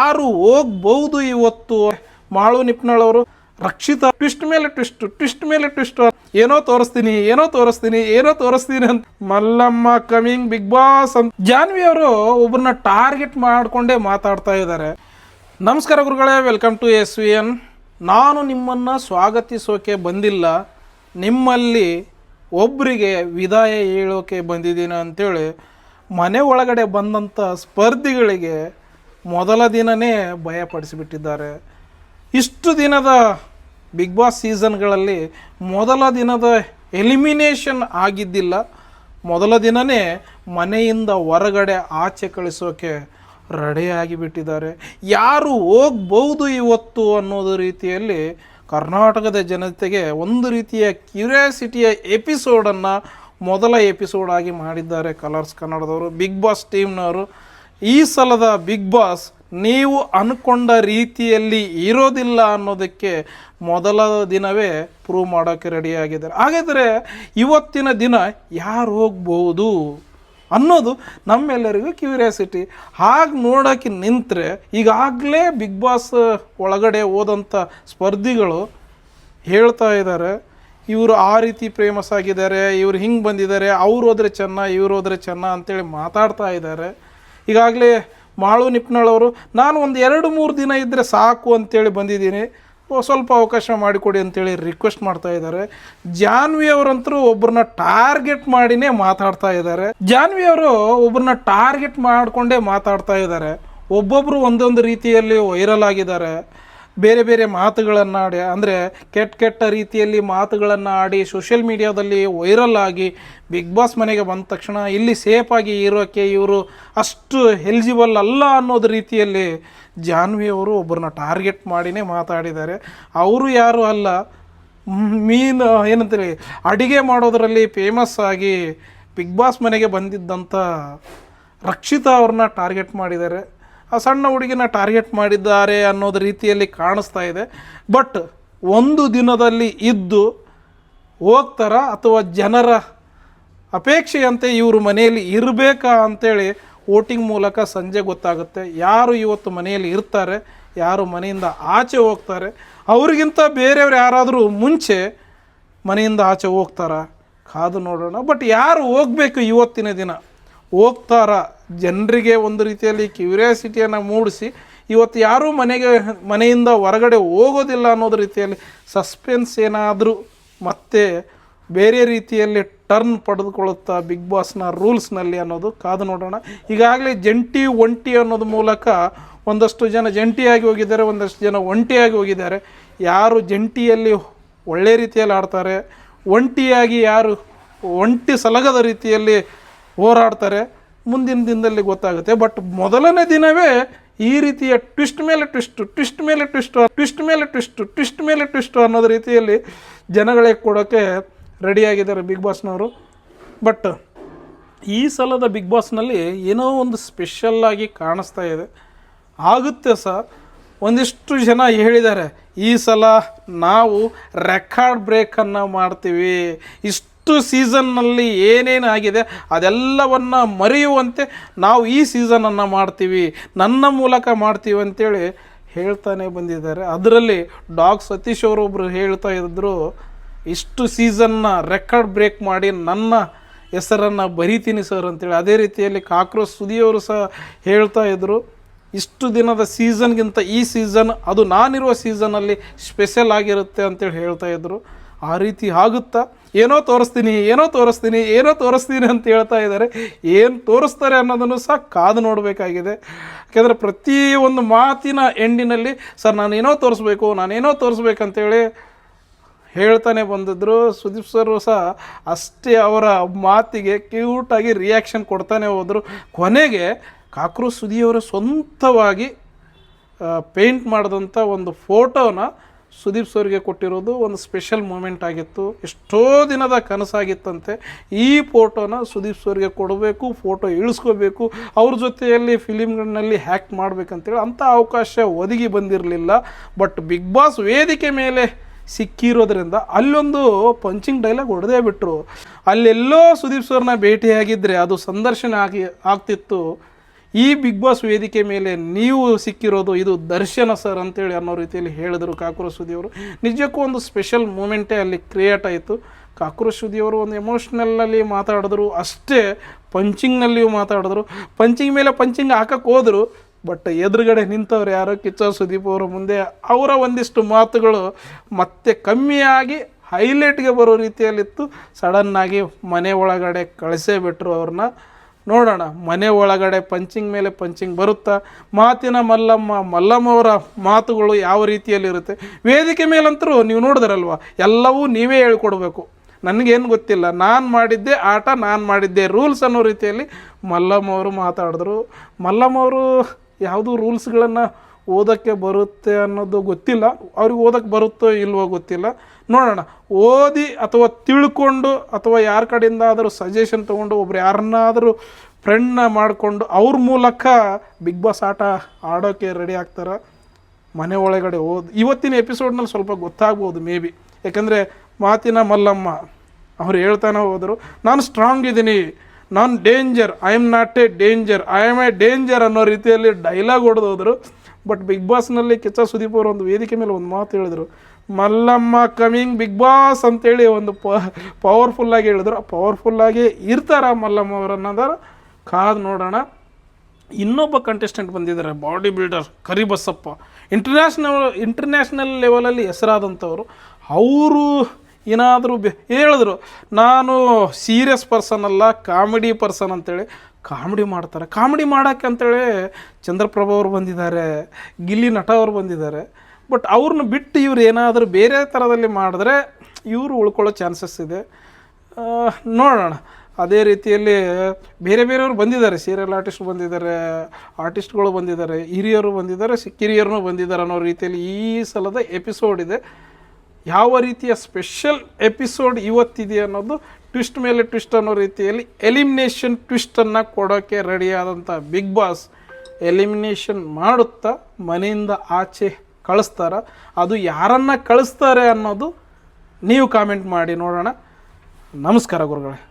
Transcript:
ಯಾರು ಹೋಗ್ಬಹುದು ಇವತ್ತು? ಮಾಳು ನಿಪ್ನಳವರು, ರಕ್ಷಿತ, ಟ್ವಿಸ್ಟ್ ಮೇಲೆ ಟ್ವಿಸ್ಟ್ ಟ್ವಿಸ್ಟ್ ಮೇಲೆ ಟ್ವಿಸ್ಟ್ ಏನೋ ತೋರಿಸ್ತೀನಿ ಏನೋ ತೋರಿಸ್ತೀನಿ ಏನೋ ತೋರಿಸ್ತೀನಿ ಅಂತ ಮಲ್ಲಮ್ಮ ಕಮಿಂಗ್ ಬಿಗ್ ಬಾಸ್ ಅಂತ ಜಾನ್ವಿ ಅವರು ಒಬ್ಬರನ್ನ ಟಾರ್ಗೆಟ್ ಮಾಡಿಕೊಂಡೇ ಮಾತಾಡ್ತಾ ಇದ್ದಾರೆ. ನಮಸ್ಕಾರ ಗುರುಗಳೇ, welcome to S V N ನಾನು ನಿಮ್ಮನ್ನು ಸ್ವಾಗತಿಸೋಕೆ ಬಂದಿಲ್ಲ. ನಿಮ್ಮಲ್ಲಿ ಒಬ್ಬರಿಗೆ ವಿದಾಯ ಹೇಳೋಕೆ ಬಂದಿದ್ದೀನಿ ಅಂತೇಳಿ ಮನೆ ಒಳಗಡೆ ಬಂದಂಥ ಸ್ಪರ್ಧಿಗಳಿಗೆ ಮೊದಲ ದಿನವೇ ಭಯಪಡಿಸಿಬಿಟ್ಟಿದ್ದಾರೆ. ಇಷ್ಟು ದಿನದ ಬಿಗ್ ಬಾಸ್ ಸೀಸನ್ಗಳಲ್ಲಿ ಮೊದಲ ದಿನದ ಎಲಿಮಿನೇಷನ್ ಆಗಿದ್ದಿಲ್ಲ. ಮೊದಲ ದಿನವೇ ಮನೆಯಿಂದ ಹೊರಗಡೆ ಆಚೆ ಕಳಿಸೋಕೆ ರೆಡಿಯಾಗಿ ಬಿಟ್ಟಿದ್ದಾರೆ ಯಾರು ಹೋಗ್ಬೋದು ಇವತ್ತು ಅನ್ನೋದು ರೀತಿಯಲ್ಲಿ ಕರ್ನಾಟಕದ ಜನತೆಗೆ ಒಂದು ರೀತಿಯ ಕ್ಯೂರಿಯಾಸಿಟಿಯ ಎಪಿಸೋಡನ್ನು ಮೊದಲ ಎಪಿಸೋಡ್ ಆಗಿ ಮಾಡಿದ್ದಾರೆ ಕಲರ್ಸ್ ಕನ್ನಡದವರು, ಬಿಗ್ ಬಾಸ್ ಟೀಮ್ನವರು. ಈ ಸಲದ ಬಿಗ್ ಬಾಸ್ ನೀವು ಅಂದ್ಕೊಂಡ ರೀತಿಯಲ್ಲಿ ಇರೋದಿಲ್ಲ ಅನ್ನೋದಕ್ಕೆ ಮೊದಲ ದಿನವೇ ಪ್ರೂವ್ ಮಾಡೋಕ್ಕೆ ರೆಡಿಯಾಗಿದ್ದಾರೆ ಹಾಗಾದರೆ ಇವತ್ತಿನ ದಿನ ಯಾರು ಹೋಗ್ಬೋದು ಅನ್ನೋದು ನಮ್ಮೆಲ್ಲರಿಗೂ ಕ್ಯೂರಿಯಾಸಿಟಿ ಹಾಗೆ ನೋಡೋಕ್ಕೆ ನಿಂತರೆ ಈಗಾಗಲೇ ಬಿಗ್ ಬಾಸ್ ಒಳಗಡೆ ಹೋದಂಥ ಸ್ಪರ್ಧಿಗಳು ಹೇಳ್ತಾ ಇದ್ದಾರೆ, ಇವರು ಆ ರೀತಿ ಫೇಮಸ್ ಆಗಿದ್ದಾರೆ, ಇವರು ಹಿಂಗೆ ಬಂದಿದ್ದಾರೆ, ಅವ್ರು ಹೋದ್ರೆ ಚೆನ್ನ, ಇವ್ರು ಹೋದ್ರೆ ಚೆನ್ನ ಅಂತೇಳಿ ಮಾತಾಡ್ತಾ ಇದ್ದಾರೆ. ಈಗಾಗಲೇ ಮಾಳು ನಿಪ್ನಾಳವರು, ನಾನು ಒಂದು ಎರಡು ಮೂರು ದಿನ ಇದ್ದರೆ ಸಾಕು ಅಂತೇಳಿ ಬಂದಿದ್ದೀನಿ. ಸ್ವಲ್ಪ ಅವಕಾಶ ಮಾಡಿಕೊಡಿ ಅಂತೇಳಿ ರಿಕ್ವೆಸ್ಟ್ ಮಾಡ್ತಾ ಇದ್ದಾರೆ. ಜಾನ್ವಿ ಅವರಂತರೂ ಒಬ್ಬರನ್ನ ಟಾರ್ಗೆಟ್ ಮಾಡಿನೇ ಮಾತಾಡ್ತಾ ಇದ್ದಾರೆ. ಜಾನ್ವಿ ಅವರು ಒಬ್ಬರನ್ನ ಟಾರ್ಗೆಟ್ ಮಾಡಿಕೊಂಡೇ ಮಾತಾಡ್ತಾ ಇದ್ದಾರೆ. ಒಬ್ಬೊಬ್ಬರು ಒಂದೊಂದು ರೀತಿಯಲ್ಲಿ ವೈರಲ್ ಆಗಿದ್ದಾರೆ. ಬೇರೆ ಬೇರೆ ಮಾತುಗಳನ್ನು ಆಡಿ ಅಂದರೆ ಕೆಟ್ಟ ಕೆಟ್ಟ ರೀತಿಯಲ್ಲಿ ಮಾತುಗಳನ್ನು ಆಡಿ ಸೋಷಿಯಲ್ ಮೀಡಿಯಾದಲ್ಲಿ ವೈರಲ್ ಆಗಿ ಬಿಗ್ ಬಾಸ್ ಮನೆಗೆ ಬಂದ ತಕ್ಷಣ ಇಲ್ಲಿ ಸೇಫಾಗಿ ಇರೋಕ್ಕೆ ಇವರು ಅಷ್ಟು ಎಲಿಜಿಬಲ್ ಅಲ್ಲ ಅನ್ನೋದು ರೀತಿಯಲ್ಲಿ ಜಾನ್ವಿ ಅವರು ಒಬ್ಬರನ್ನ ಟಾರ್ಗೆಟ್ ಮಾಡಿನೇ ಮಾತಾಡಿದ್ದಾರೆ. ಅವರು ಯಾರು ಅಲ್ಲ, ಮೀನು ಏನಂತೀರಿ, ಅಡುಗೆ ಮಾಡೋದರಲ್ಲಿ ಫೇಮಸ್ ಆಗಿ ಬಿಗ್ ಬಾಸ್ ಮನೆಗೆ ಬಂದಿದ್ದಂಥ ರಕ್ಷಿತಾ ಅವ್ರನ್ನ ಟಾರ್ಗೆಟ್ ಮಾಡಿದ್ದಾರೆ. ಆ ಸಣ್ಣ ಹುಡುಗಿನ ಟಾರ್ಗೆಟ್ ಮಾಡಿದ್ದಾರೆ ಅನ್ನೋದು ರೀತಿಯಲ್ಲಿ ಕಾಣಿಸ್ತಾ ಇದೆ. ಬಟ್ ಒಂದು ದಿನದಲ್ಲಿ ಇದ್ದು ಹೋಗ್ತಾರ ಅಥವಾ ಜನರ ಅಪೇಕ್ಷೆಯಂತೆ ಇವರು ಮನೆಯಲ್ಲಿ ಇರಬೇಕಾ ಅಂತೇಳಿ ವೋಟಿಂಗ್ ಮೂಲಕ ಸಂಜೆ ಗೊತ್ತಾಗುತ್ತೆ. ಯಾರು ಇವತ್ತು ಮನೆಯಲ್ಲಿ ಇರ್ತಾರೆ, ಯಾರು ಮನೆಯಿಂದ ಆಚೆ ಹೋಗ್ತಾರೆ, ಅವರಿಗಿಂತ ಬೇರೆಯವ್ರು ಯಾರಾದರೂ ಮುಂಚೆ ಮನೆಯಿಂದ ಆಚೆ ಹೋಗ್ತಾರ? ಕಾದು ನೋಡೋಣ. ಬಟ್ ಯಾರು ಹೋಗಬೇಕು ಇವತ್ತಿನ ದಿನ? ಹೋಗ್ತಾರ. ಜನರಿಗೆ ಒಂದು ರೀತಿಯಲ್ಲಿ ಕ್ಯೂರಿಯಾಸಿಟಿಯನ್ನು ಮೂಡಿಸಿ ಇವತ್ತು ಯಾರೂ ಮನೆಗೆ, ಮನೆಯಿಂದ ಹೊರಗಡೆ ಹೋಗೋದಿಲ್ಲ ಅನ್ನೋದು ರೀತಿಯಲ್ಲಿ ಸಸ್ಪೆನ್ಸ್ ಏನಾದರೂ ಮತ್ತೆ ಬೇರೆ ರೀತಿಯಲ್ಲಿ ಟರ್ನ್ ಪಡೆದುಕೊಳ್ಳುತ್ತಾ ಬಿಗ್ ಬಾಸ್ನ ರೂಲ್ಸ್ನಲ್ಲಿ ಅನ್ನೋದು ಕಾದು ನೋಡೋಣ. ಈಗಾಗಲೇ ಜಂಟಿ ಒಂಟಿ ಅನ್ನೋದು ಮೂಲಕ ಒಂದಷ್ಟು ಜನ ಜಂಟಿಯಾಗಿ ಹೋಗಿದ್ದಾರೆ, ಒಂದಷ್ಟು ಜನ ಒಂಟಿಯಾಗಿ ಹೋಗಿದ್ದಾರೆ. ಯಾರು ಜಂಟಿಯಲ್ಲಿ ಒಳ್ಳೆ ರೀತಿಯಲ್ಲಿ ಆಡ್ತಾರೆ, ಒಂಟಿಯಾಗಿ ಯಾರು ಒಂಟಿ ಸಲಗದ ರೀತಿಯಲ್ಲಿ ಹೋರಾಡ್ತಾರೆ, ಮುಂದಿನ ದಿನದಲ್ಲಿ ಗೊತ್ತಾಗುತ್ತೆ. ಬಟ್ ಮೊದಲನೇ ದಿನವೇ ಈ ರೀತಿಯ ಟ್ವಿಸ್ಟ್ ಮೇಲೆ ಟ್ವಿಸ್ಟು ಟ್ವಿಸ್ಟ್ ಮೇಲೆ ಟ್ವಿಸ್ಟ್ ಟ್ವಿಸ್ಟ್ ಮೇಲೆ ಟ್ವಿಸ್ಟು ಟ್ವಿಸ್ಟ್ ಮೇಲೆ ಟ್ವಿಸ್ಟು ಅನ್ನೋದು ರೀತಿಯಲ್ಲಿ ಜನಗಳಿಗೆ ಕೊಡೋಕ್ಕೆ ರೆಡಿಯಾಗಿದ್ದಾರೆ ಬಿಗ್ ಬಾಸ್ನವರು ಬಟ್ ಈ ಸಲದ ಬಿಗ್ ಬಾಸ್ನಲ್ಲಿ ಏನೋ ಒಂದು ಸ್ಪೆಷಲ್ಲಾಗಿ ಕಾಣಿಸ್ತಾ ಇದೆ. ಆಗುತ್ತೆ ಸರ್, ಒಂದಿಷ್ಟು ಜನ ಹೇಳಿದ್ದಾರೆ, ಈ ಸಲ ನಾವು ರೆಕಾರ್ಡ್ ಬ್ರೇಕನ್ನು ಮಾಡ್ತೀವಿ. ಇಷ್ಟು ಸೀಸನ್ನಲ್ಲಿ ಏನೇನು ಆಗಿದೆ ಅದೆಲ್ಲವನ್ನು ಮರೆಯುವಂತೆ ನಾವು ಈ ಸೀಸನನ್ನು ಮಾಡ್ತೀವಿ, ನನ್ನ ಮೂಲಕ ಮಾಡ್ತೀವಿ ಅಂತೇಳಿ ಹೇಳ್ತಾನೆ ಬಂದಿದ್ದಾರೆ. ಅದರಲ್ಲಿ ಡಾಗ್ ಸತೀಶ್ ಅವರೊಬ್ಬರು ಹೇಳ್ತಾ ಇದ್ದರು ಇಷ್ಟು ಸೀಸನ್ನ ರೆಕಾರ್ಡ್ ಬ್ರೇಕ್ ಮಾಡಿ ನನ್ನ ಹೆಸರನ್ನು ಬರಿತೀನಿ ಸರ್ ಅಂತೇಳಿ. ಅದೇ ರೀತಿಯಲ್ಲಿ ಕಾಕ್ರೋಸ್ ಸುದಿಯವರು ಸಹ ಹೇಳ್ತಾ ಇದ್ದರು ಇಷ್ಟು ದಿನದ ಸೀಸನ್ಗಿಂತ ಈ ಸೀಸನ್, ಅದು ನಾನಿರುವ ಸೀಸನಲ್ಲಿ ಸ್ಪೆಷಲ್ ಆಗಿರುತ್ತೆ ಅಂತೇಳಿ ಹೇಳ್ತಾ ಇದ್ದರು ಆ ರೀತಿ ಆಗುತ್ತಾ? ಏನೋ ತೋರಿಸ್ತೀನಿ ಏನೋ ತೋರಿಸ್ತೀನಿ ಏನೋ ತೋರಿಸ್ತೀನಿ ಅಂತ ಹೇಳ್ತಾ ಇದ್ದಾರೆ. ಏನು ತೋರಿಸ್ತಾರೆ ಅನ್ನೋದನ್ನು ಸಹ ಕಾದು ನೋಡಬೇಕಾಗಿದೆ. ಯಾಕೆಂದರೆ ಪ್ರತಿ ಒಂದು ಮಾತಿನ ಎಂಡಿನಲ್ಲಿ, ಸರ್, ನಾನೇನೋ ತೋರಿಸ್ಬೇಕು, ನಾನೇನೋ ತೋರಿಸ್ಬೇಕಂತೇಳಿ ಹೇಳ್ತಾನೆ ಬಂದಿದ್ರು. ಸುದೀಪ್ ಸರ್ ಸಹ ಅಷ್ಟೇ ಅವರ ಮಾತಿಗೆ ಕ್ಯೂಟಾಗಿ ರಿಯಾಕ್ಷನ್ ಕೊಡ್ತಾನೆ ಹೋದರು. ಕೊನೆಗೆ ಕಾಕ್ರೋ ಸುದಿಯವರ ಸ್ವಂತವಾಗಿ ಪೇಂಟ್ ಮಾಡಿದಂಥ ಒಂದು ಫೋಟೋನ ಸುದೀಪ್ ಸರ್ಗೆ ಕೊಟ್ಟಿರೋದು ಒಂದು ಸ್ಪೆಷಲ್ ಮೂಮೆಂಟ್ ಆಗಿತ್ತು. ಎಷ್ಟೋ ದಿನದ ಕನಸಾಗಿತ್ತಂತೆ. ಈ ಫೋಟೋನ ಸುದೀಪ್ ಸರ್ಗೆ ಕೊಡಬೇಕು, ಫೋಟೋ ಇಳಿಸ್ಕೋಬೇಕು, ಅವ್ರ ಜೊತೆಯಲ್ಲಿ ಫಿಲಿಮ್ಗಳಲ್ಲಿ ಹ್ಯಾಕ್ ಮಾಡಬೇಕಂತೇಳಿ ಅಂಥ ಅವಕಾಶ ಒದಗಿ ಬಂದಿರಲಿಲ್ಲ. ಬಟ್ ಬಿಗ್ ಬಾಸ್ ವೇದಿಕೆ ಮೇಲೆ ಸಿಕ್ಕಿರೋದ್ರಿಂದ ಅಲ್ಲೊಂದು ಪಂಚಿಂಗ್ ಡೈಲಾಗ್ ಹೊಡೆದೇ ಬಿಟ್ಟರು ಅಲ್ಲೆಲ್ಲೋ ಸುದೀಪ್ ಸರ್ನ ಭೇಟಿಯಾಗಿದ್ದರೆ ಅದು ಸಂದರ್ಶನ ಆಗಿ ಆಗ್ತಿತ್ತು. ಈ ಬಿಗ್ ಬಾಸ್ ವೇದಿಕೆ ಮೇಲೆ ನೀವು ಸಿಕ್ಕಿರೋದು ಇದು ದರ್ಶನ ಸರ್ ಅಂತೇಳಿ ಅನ್ನೋ ರೀತಿಯಲ್ಲಿ ಹೇಳಿದರು ಕಾಕುರ ಸುದಿಯವರು. ನಿಜಕ್ಕೂ ಒಂದು ಸ್ಪೆಷಲ್ ಮೂಮೆಂಟೇ ಅಲ್ಲಿ ಕ್ರಿಯೇಟ್ ಆಯಿತು. ಕಾಕುರ ಸುದಿಯವರು ಒಂದು ಎಮೋಷ್ನಲ್ಲಲ್ಲಿ ಮಾತಾಡಿದ್ರು, ಅಷ್ಟೇ ಪಂಚಿಂಗ್ನಲ್ಲಿಯೂ ಮಾತಾಡಿದ್ರು. ಪಂಚಿಂಗ್ ಮೇಲೆ ಪಂಚಿಂಗ್ ಹಾಕಕ್ಕೆ ಹೋದರು ಬಟ್ ಎದುರುಗಡೆ ನಿಂತವ್ರು ಯಾರೋ ಕಿಚ್ಚ ಸುದೀಪ್ ಅವರ ಮುಂದೆ, ಅವರ ಒಂದಿಷ್ಟು ಮಾತುಗಳು ಮತ್ತೆ ಕಮ್ಮಿಯಾಗಿ ಹೈಲೈಟ್ಗೆ ಬರೋ ರೀತಿಯಲ್ಲಿತ್ತು. ಸಡನ್ನಾಗಿ ಮನೆ ಒಳಗಡೆ ಕಳಿಸೇ ಬಿಟ್ಟರು ಅವ್ರನ್ನ. ನೋಡೋಣ. ಮನೆ ಒಳಗಡೆ ಪಂಚಿಂಗ್ ಮೇಲೆ ಪಂಚಿಂಗ್ ಬರುತ್ತಾ? ಮಾತಿನ ಮಲ್ಲಮ್ಮ, ಮಲ್ಲಮ್ಮವರ ಮಾತುಗಳು ಯಾವ ರೀತಿಯಲ್ಲಿರುತ್ತೆ? ವೇದಿಕೆ ಮೇಲಂತರೂ ನೀವು ನೋಡಿದ್ರಲ್ವ? ಎಲ್ಲವೂ ನೀವೇ ಹೇಳ್ಕೊಡ್ಬೇಕು. ನನಗೇನು ಗೊತ್ತಿಲ್ಲ. ನಾನು ಮಾಡಿದ್ದೆ ಆಟ, ನಾನು ಮಾಡಿದ್ದೆ ರೂಲ್ಸ್ ಅನ್ನೋ ರೀತಿಯಲ್ಲಿ ಮಲ್ಲಮ್ಮವರು ಮಾತಾಡಿದ್ರು. ಮಲ್ಲಮ್ಮ ಅವರು ಯಾವುದೂ ರೂಲ್ಸ್ಗಳನ್ನು ಓದೋಕ್ಕೆ ಬರುತ್ತೆ ಅನ್ನೋದು ಗೊತ್ತಿಲ್ಲ. ಅವ್ರಿಗೆ ಓದೋಕ್ಕೆ ಬರುತ್ತೋ ಇಲ್ವೋ ಗೊತ್ತಿಲ್ಲ. ನೋಡೋಣ, ಓದಿ ಅಥವಾ ತಿಳ್ಕೊಂಡು ಅಥವಾ ಯಾರ ಕಡೆಯಿಂದ ಆದರೂ ಸಜೆಷನ್ ತೊಗೊಂಡು ಒಬ್ರು ಯಾರನ್ನಾದರೂ ಫ್ರೆಂಡ್ನ ಮಾಡಿಕೊಂಡು ಅವ್ರ ಮೂಲಕ ಬಿಗ್ ಬಾಸ್ ಆಟ ಆಡೋಕ್ಕೆ ರೆಡಿ ಆಗ್ತಾರೆ? ಮನೆ ಒಳಗಡೆ ಓದ್, ಇವತ್ತಿನ ಎಪಿಸೋಡ್ನಲ್ಲಿ ಸ್ವಲ್ಪ ಗೊತ್ತಾಗ್ಬೋದು ಮೇ ಬಿ ಯಾಕಂದರೆ ಮಾತಿನ ಮಲ್ಲಮ್ಮ ಅವ್ರು ಹೇಳ್ತಾನೆ ಹೋದರು, ನಾನು ಸ್ಟ್ರಾಂಗ್ ಇದ್ದೀನಿ, ನಾನು danger I am not a danger I am a danger ಅನ್ನೋ ರೀತಿಯಲ್ಲಿ ಡೈಲಾಗ್ ಹೊಡೆದು ಬಟ್ ಬಿಗ್ ಬಾಸ್ನಲ್ಲಿ ಕೆಚ್ಚ ಸುದೀಪ್ ಅವರು ಒಂದು ವೇದಿಕೆ ಮೇಲೆ ಒಂದು ಮಾತು ಹೇಳಿದರು, ಮಲ್ಲಮ್ಮ ಕಮಿಂಗ್ ಬಿಗ್ ಬಾಸ್ ಅಂತೇಳಿ ಒಂದು ಪ ಪವರ್ಫುಲ್ಲಾಗಿ ಹೇಳಿದ್ರು. ಪವರ್ಫುಲ್ಲಾಗಿ ಇರ್ತಾರ ಮಲ್ಲಮ್ಮ ಅವರು ಅನ್ನೋದಾರ ಕಾದು ನೋಡೋಣ. ಇನ್ನೊಬ್ಬ ಕಂಟೆಸ್ಟೆಂಟ್ ಬಂದಿದ್ದಾರೆ body builder Karibasappa. International international ಲೆವೆಲಲ್ಲಿ ಹೆಸರಾದಂಥವ್ರು. ಅವರು ಏನಾದರೂ ಬೆ, ಹೇಳಿದ್ರು, ನಾನು ಸೀರಿಯಸ್ ಪರ್ಸನ್ ಅಲ್ಲ ಕಾಮಿಡಿ ಪರ್ಸನ್ ಅಂತೇಳಿ. ಕಾಮಿಡಿ ಮಾಡ್ತಾರೆ. ಕಾಮಿಡಿ ಮಾಡೋಕ್ಕೆ ಅಂತೇಳಿ ಚಂದ್ರಪ್ರಭ ಅವರು ಬಂದಿದ್ದಾರೆ, ಗಿಲ್ಲಿ ನಟ ಅವರು ಬಂದಿದ್ದಾರೆ. ಬಟ್ ಅವ್ರನ್ನ ಬಿಟ್ಟು ಇವ್ರು ಏನಾದರೂ ಬೇರೆ ಥರದಲ್ಲಿ ಮಾಡಿದ್ರೆ ಇವರು ಉಳ್ಕೊಳ್ಳೋ ಚಾನ್ಸಸ್ ಇದೆ. ನೋಡೋಣ. ಅದೇ ರೀತಿಯಲ್ಲಿ ಬೇರೆ ಬೇರೆಯವರು ಬಂದಿದ್ದಾರೆ. ಸೀರಿಯಲ್ ಆರ್ಟಿಸ್ಟ್ ಬಂದಿದ್ದಾರೆ ಆರ್ಟಿಸ್ಟ್ಗಳು ಬಂದಿದ್ದಾರೆ, ಹಿರಿಯರು ಬಂದಿದ್ದಾರೆ, ಸಿ- ಕಿರಿಯರು ಬಂದಿದ್ದಾರೆ ಅನ್ನೋ ರೀತಿಯಲ್ಲಿ ಈ ಸಲದ ಎಪಿಸೋಡ್ ಇದೆ. ಯಾವ ರೀತಿಯ ಸ್ಪೆಷಲ್ ಎಪಿಸೋಡ್ ಇವತ್ತಿದೆ ಅನ್ನೋದು ಟ್ವಿಸ್ಟ್ ಮೇಲೆ ಟ್ವಿಸ್ಟ್ ಅನ್ನೋ ರೀತಿಯಲ್ಲಿ ಎಲಿಮಿನೇಷನ್ ಟ್ವಿಸ್ಟನ್ನು ಕೊಡೋಕ್ಕೆ ರೆಡಿಯಾದಂಥ ಬಿಗ್ ಬಾಸ್ ಎಲಿಮಿನೇಷನ್ ಮಾಡುತ್ತಾ ಮನೆಯಿಂದ ಆಚೆ ಕಳಿಸ್ತಾರ. ಅದು ಯಾರನ್ನು ಕಳಿಸ್ತಾರೆ ಅನ್ನೋದು ನೀವು ಕಾಮೆಂಟ್ ಮಾಡಿ ನೋಡೋಣ. ನಮಸ್ಕಾರ ಗುರುಗಳೇ.